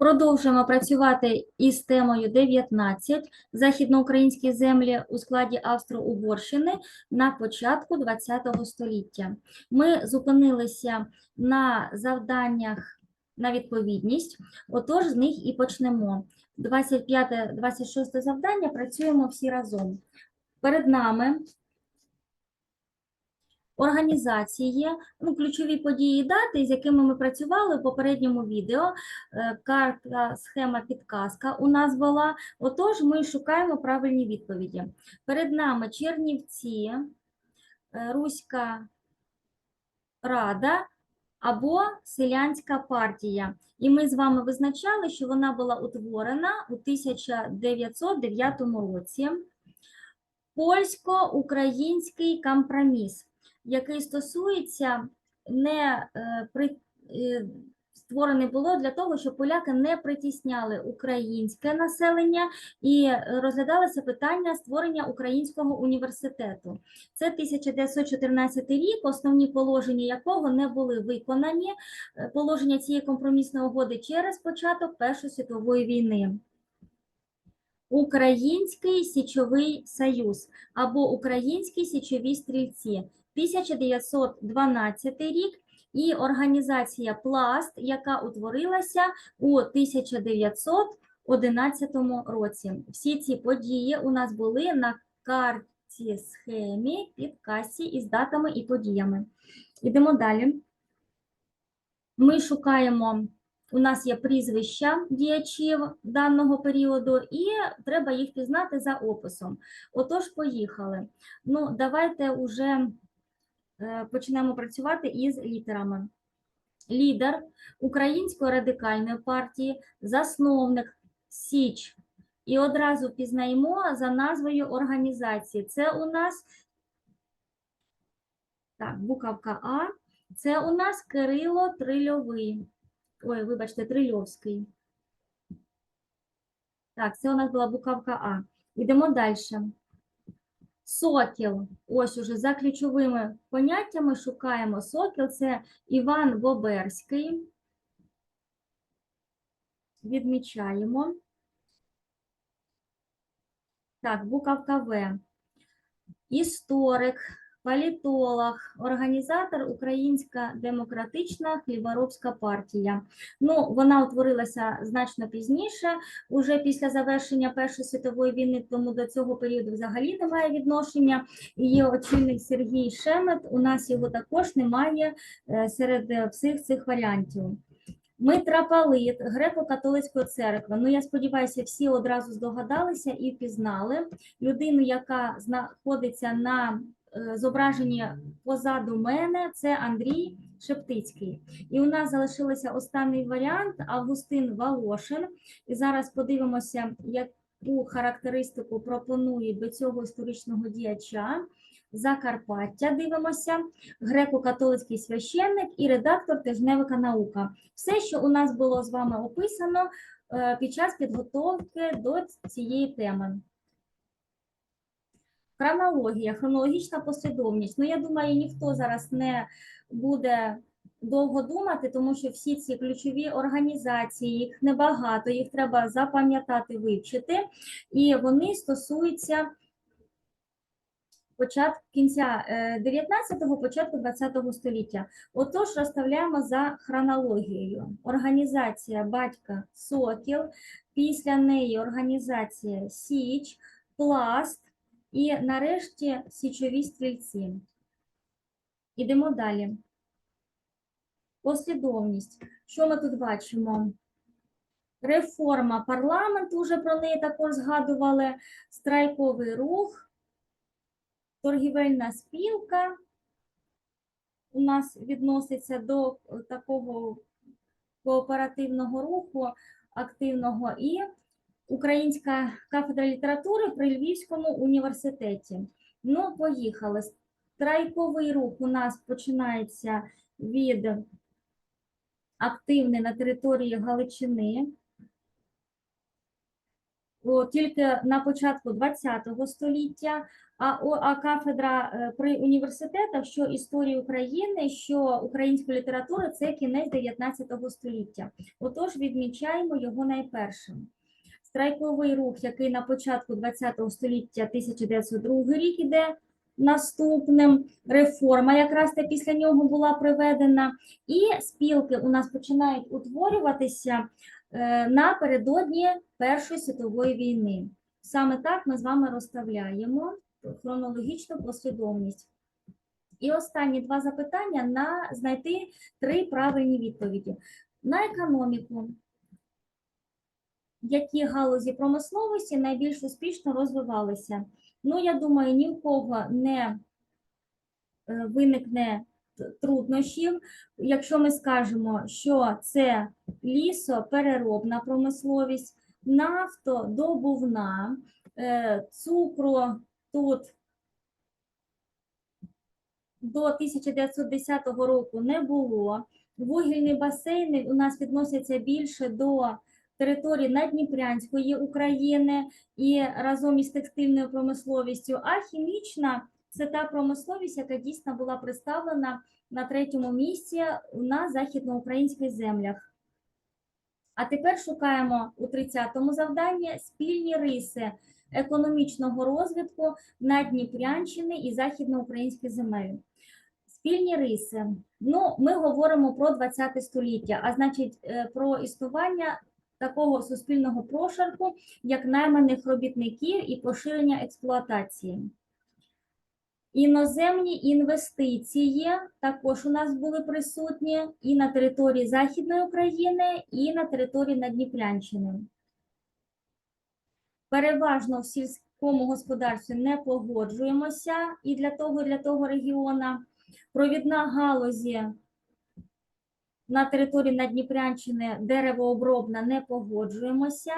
Продовжуємо працювати із темою 19 західноукраїнські землі у складі Австро-Угорщини на початку ХХ століття. Ми зупинилися на завданнях на відповідність, отож з них і почнемо. 25-26 завдання працюємо всі разом. Перед нами організації, ну, ключові події дати, з якими ми працювали в попередньому відео. Е, Карта, схема, підказка у нас була. Отож, ми шукаємо правильні відповіді. Перед нами Чернівці, е, Руська Рада або Селянська партія. І ми з вами визначали, що вона була утворена у 1909 році. Польсько-український компроміс, який стосується не е, при е, створений було для того, щоб поляки не притісняли українське населення і розглядалося питання створення українського університету. Це 1914 рік, основні положення якого не були виконані. е, Положення цієї компромісної угоди через початок Першої світової війни. Український січовий союз або Українські січові стрільці 1912 рік і організація Пласт, яка утворилася у 1911 році. Всі ці події у нас були на карті схемі під касі із датами і подіями. Ідемо далі. Ми шукаємо у нас є прізвища діячів даного періоду, і треба їх пізнати за описом. Отож, поїхали. Ну, давайте вже е, почнемо працювати із літерами. Лідер Української радикальної партії, засновник Січ. І одразу пізнаємо за назвою організації. Це у нас так, буковка А. Це у нас Кирило Трильовий. Ой, вибачте, Трильовський. Так, це у нас була буковка А. Йдемо далі. Сокіл. Ось уже за ключовими поняттями шукаємо сокіл. Це Іван Боберський. Відмічаємо. Так, буковка В. Історик, політолог, організатор Українська демократична хліборобська партія. Ну, вона утворилася значно пізніше, уже після завершення Першої світової війни, тому до цього періоду взагалі немає відношення. Її очільник Сергій Шемет, у нас його також немає е, серед всіх цих варіантів. Митрополит Греко-католицької церкви. Ну, я сподіваюся, всі одразу здогадалися і впізнали людину, яка знаходиться на е, зображенні позаду мене, це Андрій Шептицький. І у нас залишилося останній варіант Августин Волошин. І зараз подивимося, яку характеристику пропонують до цього історичного діяча. Закарпаття дивимося, греко-католицький священник і редактор тижневика наука. Все, що у нас було з вами описано е, під час підготовки до цієї теми. Хронологія, хронологічна послідовність. Ну, я думаю, ніхто зараз не буде довго думати, тому що всі ці ключові організації, їх небагато, їх треба запам'ятати, вивчити, і вони стосуються початку кінця 19-го, початку 20-го століття. Отож, розставляємо за хронологією. Організація Батька Сокіл, після неї організація Січ, Пласт і нарешті Січові стрільці. Ідемо далі. Послідовність. Що ми тут бачимо? Реформа парламенту, вже про неї також згадували, страйковий рух, торгівельна спілка у нас відноситься до такого кооперативного руху активного і Українська кафедра літератури при Львівському університеті. Ну, поїхали. Страйковий рух у нас починається від активний на території Галичини. о, тільки на початку ХХ століття, а, о, а кафедра е, при університетах, що історії України, що української літератури це кінець 19 століття. Отож, відмічаємо його найпершим. Страйковий рух, який на початку ХХ століття 1902 рік іде наступним, реформа якраз та після нього була приведена, і спілки у нас починають утворюватися е, напередодні Першої світової війни. Саме так ми з вами розставляємо хронологічну послідовність. І останні два запитання на знайти три правильні відповіді. На економіку. Які галузі промисловості найбільш успішно розвивалися? Ну, я думаю, ні в кого не е, виникне труднощів, якщо ми скажемо, що це лісопереробна промисловість, нафтодобувна, е, цукру тут до 1910 року не було. Вугільні басейни у нас відносяться більше до території Надніпрянської України і разом із текстильною промисловістю, а хімічна це та промисловість, яка дійсно була представлена на третьому місці на західноукраїнських землях. А тепер шукаємо у 30-му завданні спільні риси економічного розвитку Надніпрянщини і західноукраїнських земель. Спільні риси. Ну, ми говоримо про 20 століття, а значить, е, про існування такого суспільного прошарку, як найманих робітників і поширення експлуатації. Іноземні інвестиції також у нас були присутні і на території Західної України, і на території Надніпрянщини. Переважно в сільському господарстві не погоджуємося і для того, і для того регіона. Провідна галузі на території Надніпрянщини деревообробна не погоджуємося.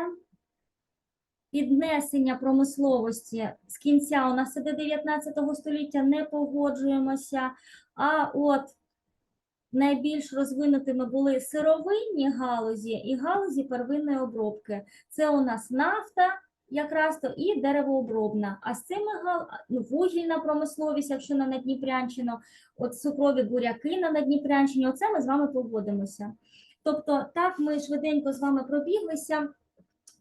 Піднесення промисловості з кінця у нас іде 19 століття не погоджуємося. А от найбільш розвинутими були сировинні галузі і галузі первинної обробки. Це у нас нафта, якраз то і деревообробна. А з цими ну, вугільна промисловість, якщо на Надніпрянщину, от цукрові буряки на Надніпрянщині, оце ми з вами погодимося. Тобто, так ми швиденько з вами пробіглися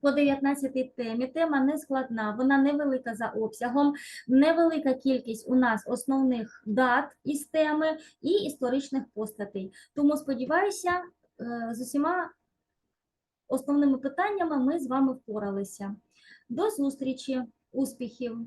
по 19 темі. Тема не складна, вона невелика за обсягом, невелика кількість у нас основних дат із теми і історичних постатей. Тому сподіваюся, е, з усіма основними питаннями ми з вами впоралися. До зустрічі, успіхів!